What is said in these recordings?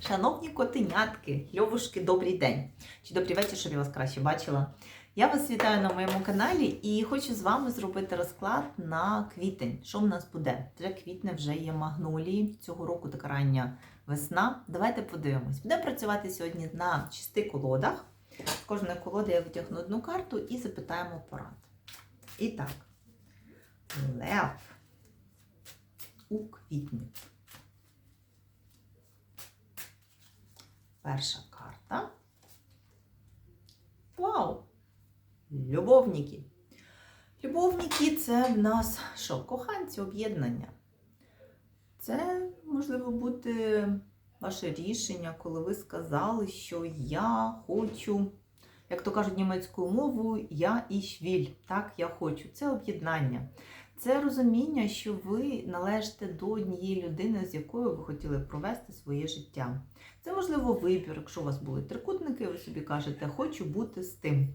Шановні котенятки, льовушки, добрий день. Чи добрий вечір, щоб я вас краще бачила. Я вас вітаю на моєму каналі і хочу з вами зробити розклад на квітень. Що в нас буде? Вже квітне, вже є магнолії. Цього року така рання весна. Давайте подивимось. Будемо працювати сьогодні на шести колодах. З кожної колоди я витягну одну карту і запитаємо порад. І так, Лев у квітні. Перша карта. Вау! Любовники. Любовники це в нас що? Коханці, об'єднання. Це можливо бути ваше рішення, коли ви сказали, що я хочу, як то кажуть німецькою мовою, я і швіль. Так, я хочу. Це об'єднання. Це розуміння, що ви належите до однієї людини, з якою ви хотіли провести своє життя. Це, можливо, вибір, якщо у вас були трикутники, ви собі кажете, хочу бути з тим.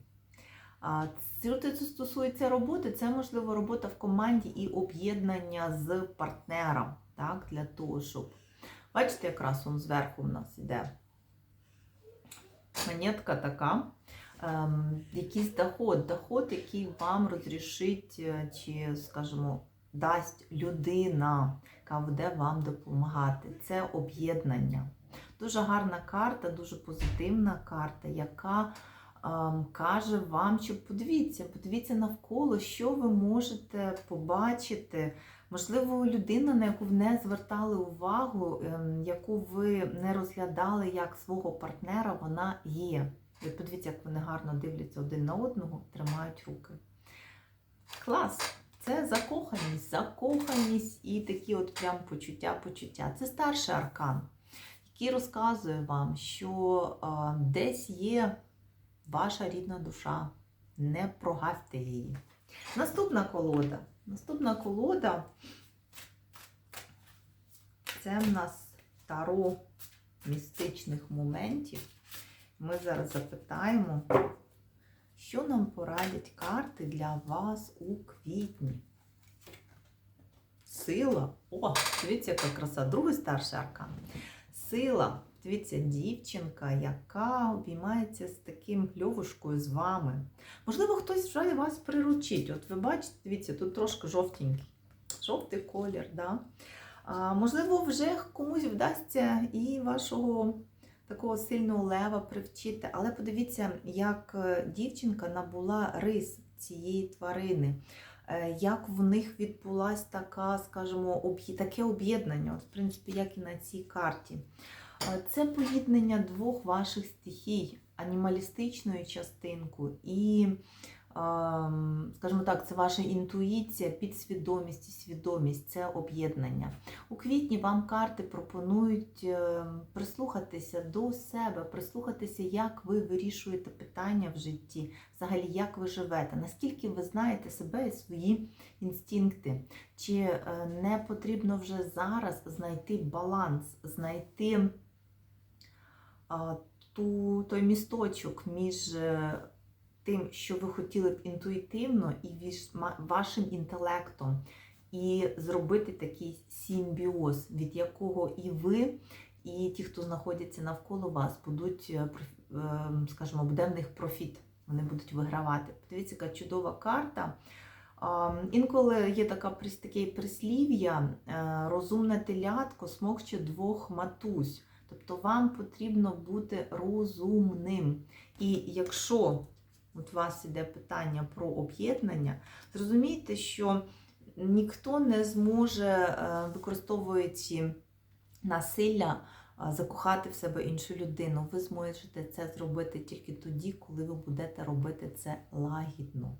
Це стосується роботи, це, можливо, робота в команді і об'єднання з партнером, так, для того, щоб. Бачите, якраз он зверху в нас іде монетка така. Ем, якийсь доход, доход, який вам розрішить, е, чи, скажімо, дасть людина, яка буде вам допомагати. Це об'єднання. Дуже гарна карта, дуже позитивна карта, яка ем, каже вам, що подивіться, подивіться навколо, що ви можете побачити. Можливо, людина, на яку ви не звертали увагу, ем, яку ви не розглядали як свого партнера, вона є. Ви подивіться, як вони гарно дивляться один на одного, тримають руки. Клас! Це закоханість, закоханість і такі от прям почуття, почуття. Це старший аркан, який розказує вам, що а, десь є ваша рідна душа. Не прогавте її. Наступна колода. Наступна колода це в нас таро містичних моментів. Ми зараз запитаємо, що нам порадять карти для вас у квітні. Сила. О, дивіться, яка краса. Другий старший аркан. Сила. Дивіться, дівчинка, яка обіймається з таким льовушкою з вами. Можливо, хтось вже вас приручить. От ви бачите, дивіться, тут трошки жовтенький. Жовтий колір, да? А, можливо, вже комусь вдасться і вашого такого сильного лева привчити. Але подивіться, як дівчинка набула рис цієї тварини, е, як в них відбулася така, скажімо, таке об'єднання, в принципі, як і на цій карті. Е, Це поєднання двох ваших стихій, анімалістичною частинкою і, скажімо так, це ваша інтуїція, підсвідомість і свідомість це об'єднання. У квітні вам карти пропонують е, прислухатися до себе, прислухатися, як ви вирішуєте питання в житті, взагалі, як ви живете, наскільки ви знаєте себе і свої інстинкти. Чи е, не потрібно вже зараз знайти баланс, знайти ту, той місточок між е, тим, що ви хотіли б інтуїтивно, і вашим інтелектом, і зробити такий симбіоз, від якого і ви, і ті, хто знаходяться навколо вас, будуть, е, проф- е, скажімо, буде в них профіт. Вони будуть вигравати. Подивіться, яка чудова карта. Інколи є така таке прислів'я е, розумне телятко смокче двох матусь. Тобто вам потрібно бути розумним. І якщо от у вас іде питання про об'єднання, зрозумійте, що ніхто не зможе, е, використовуючи насилля, е, закохати в себе іншу людину. Ви зможете це зробити тільки тоді, коли ви будете робити це лагідно.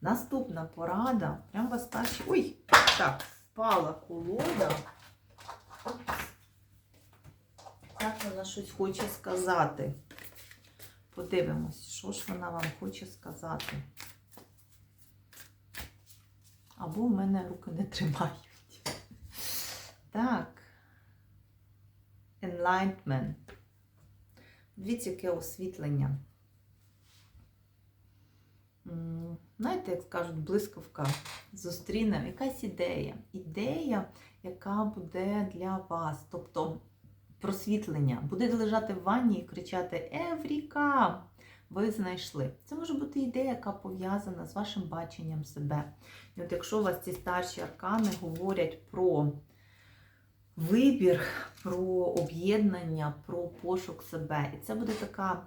Наступна порада. Прям вас старші. Ой, так, впала колода. Так, вона щось хоче сказати. Подивимось, що ж вона вам хоче сказати. Або в мене руки не тримають. Так. Enlightenment. Дивіться, яке освітлення. Знаєте, як скажуть, блискавка зустріне якась ідея. Ідея, яка буде для вас. Тобто просвітлення. Будете лежати в ванні і кричати Евріка! Ви знайшли. Це може бути ідея, яка пов'язана з вашим баченням себе. І от якщо у вас ці старші аркани говорять про вибір, про об'єднання, про пошук себе. І це буде така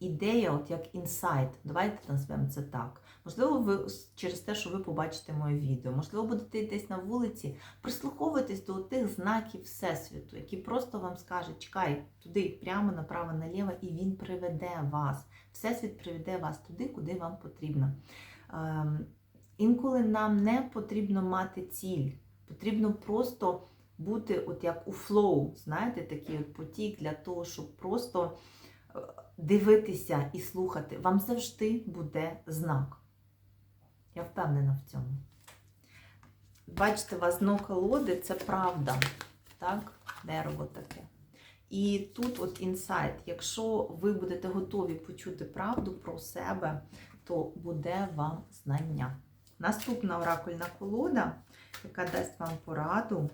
ідея, от як інсайт. Давайте назвемо це так. Можливо, ви через те, що ви побачите моє відео, можливо, будете десь на вулиці, прислуховуйтесь до тих знаків Всесвіту, які просто вам скажуть, чекай туди, прямо направо, наліво, і він приведе вас. Всесвіт приведе вас туди, куди вам потрібно. Ем, Інколи нам не потрібно мати ціль, потрібно просто бути от як у флоу, знаєте, такий от потік для того, щоб просто е, дивитися і слухати. Вам завжди буде знак. Я впевнена в цьому. Бачите, вас дно колоди це правда. Так? Дерево таке. І тут от інсайт. Якщо ви будете готові почути правду про себе, то буде вам знання. Наступна оракульна колода, яка дасть вам пораду.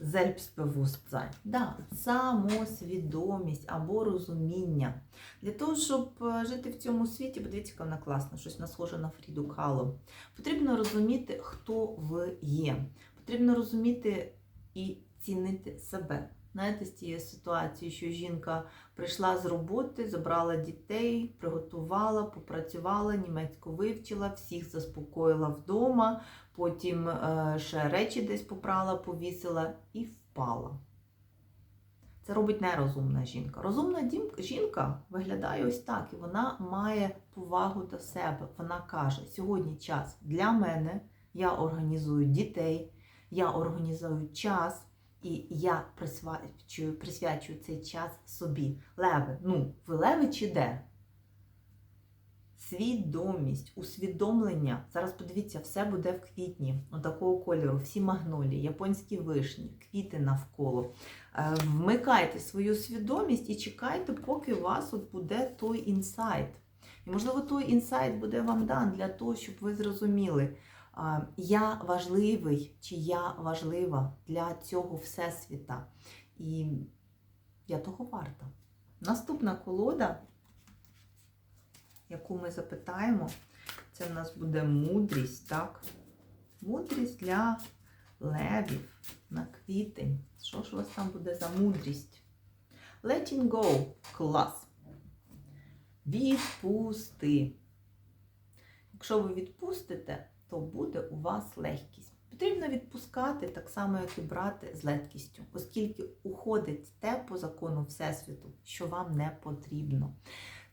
Selbstbewusstsein. Да, самосвідомість або розуміння. Для того, щоб е, жити в цьому світі, подивіться, вона класна, щось на схоже на Фріду Кало. Потрібно розуміти, хто ви є. Потрібно розуміти і цінити себе. Знаєте, з тієї ситуації, що жінка прийшла з роботи, забрала дітей, приготувала, попрацювала, німецьку вивчила, всіх заспокоїла вдома, потім е, ще речі десь попрала, повісила і впала. Це робить нерозумна жінка. Розумна жінка виглядає ось так, і вона має повагу до себе. Вона каже: сьогодні час для мене, я організую дітей, я організую час. І я присвячую, присвячую цей час собі. Леви, ну, ви леви чи де? Свідомість, усвідомлення. Зараз подивіться, все буде в квітні, такого кольору, всі магнолії, японські вишні, квіти навколо. Е, Вмикайте свою свідомість і чекайте, поки у вас от буде той інсайт. І, можливо, той інсайт буде вам дан для того, щоб ви зрозуміли, я важливий чи я важлива для цього всесвіта. І я того варта. Наступна колода, яку ми запитаємо, це в нас буде мудрість, так? Мудрість для левів на квітень. Що ж у вас там буде за мудрість? Letting go. Клас. Відпусти. Якщо ви відпустите, то буде у вас легкість. Потрібно відпускати так само, як і брати з легкістю, оскільки уходить те по закону Всесвіту, що вам не потрібно.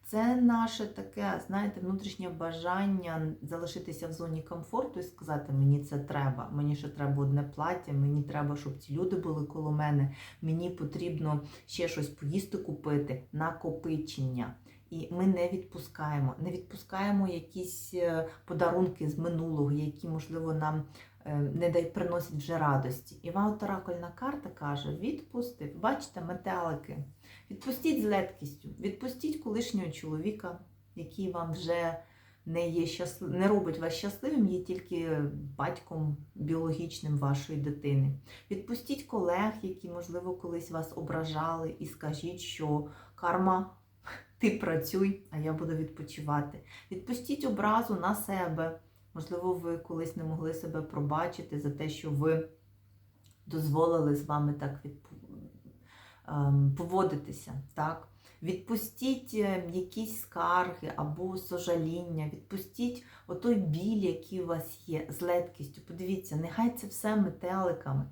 Це наше таке, знаєте, внутрішнє бажання залишитися в зоні комфорту і сказати, мені це треба, мені ще треба одне плаття, мені треба, щоб ці люди були коло мене, мені потрібно ще щось поїсти купити, накопичення. І ми не відпускаємо, не відпускаємо якісь е, подарунки з минулого, які, можливо, нам е, не приносять вже радості. І вам оракульна карта каже: відпусти. Бачите, метелики. Відпустіть з легкістю, відпустіть колишнього чоловіка, який вам вже не є щаслив... не робить вас щасливим, є тільки батьком біологічним вашої дитини. Відпустіть колег, які, можливо, колись вас ображали, і скажіть, що карма. Ти працюй, а я буду відпочивати. Відпустіть образу на себе. Можливо, ви колись не могли себе пробачити за те, що ви дозволили з вами так ем, поводитися. Так? Відпустіть е, якісь скарги або сожаління, відпустіть отой біль, який у вас є, з легкістю. Подивіться, нехай це все метеликами.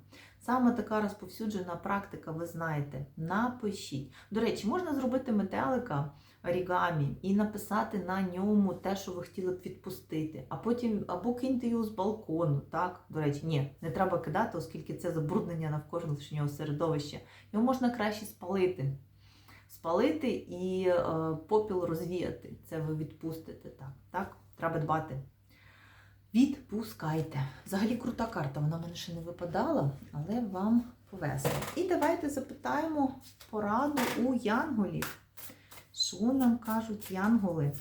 Саме така розповсюджена практика, ви знаєте, напишіть. До речі, можна зробити метелика орігамі і написати на ньому те, що ви хотіли б відпустити, а потім або киньте його з балкону. Так, до речі, ні, не треба кидати, оскільки це забруднення навколишнього середовища. Його можна краще спалити. Спалити і е, попіл розвіяти. Це ви відпустите. Так, так? Треба дбати. Відпускайте. Взагалі крута карта, вона в мене ще не випадала, але вам повесело. І давайте запитаємо пораду у янголів. Що нам кажуть янголи?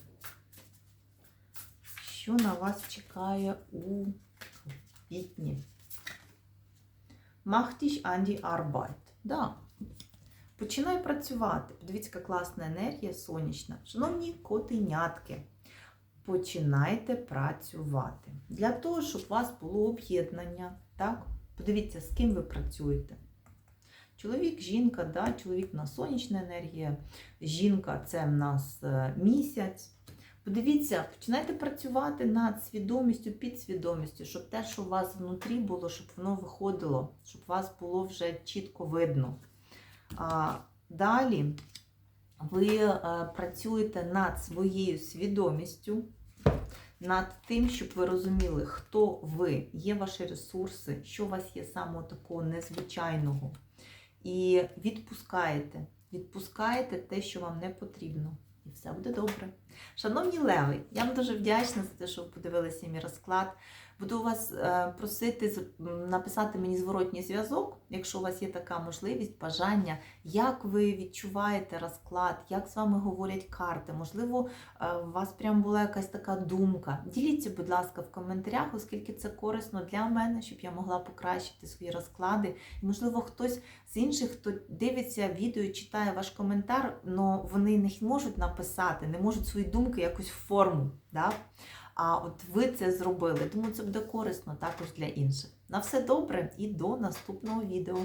Що на вас чекає у квітні? Dich an die Да. Починай працювати. Подивіться, яка класна енергія сонячна. Шановні котенятки, починайте працювати. Для того, щоб у вас було об'єднання, так? Подивіться, з ким ви працюєте. Чоловік, жінка, да? чоловік на сонячна енергія, жінка це в нас е, місяць. Подивіться, починайте працювати над свідомістю, підсвідомістю, щоб те, що у вас внутрі було, щоб воно виходило, щоб вас було вже чітко видно. А, далі ви е, працюєте над своєю свідомістю, над тим, щоб ви розуміли, хто ви, є ваші ресурси, що у вас є самого такого незвичайного. І відпускаєте, відпускаєте те, що вам не потрібно. І все буде добре. Шановні леви, я вам дуже вдячна за те, що ви подивилися мій розклад. Буду вас е, просити написати мені зворотній зв'язок, якщо у вас є така можливість, бажання, як ви відчуваєте розклад, як з вами говорять карти. Можливо, е, у вас прям була якась така думка. Діліться, будь ласка, в коментарях, оскільки це корисно для мене, щоб я могла покращити свої розклади. І, можливо, хтось з інших, хто дивиться відео читає ваш коментар, але вони не можуть написати, не можуть свої думки якусь форму. Да? А от ви це зробили, тому це буде корисно також для інших. На все добре і до наступного відео.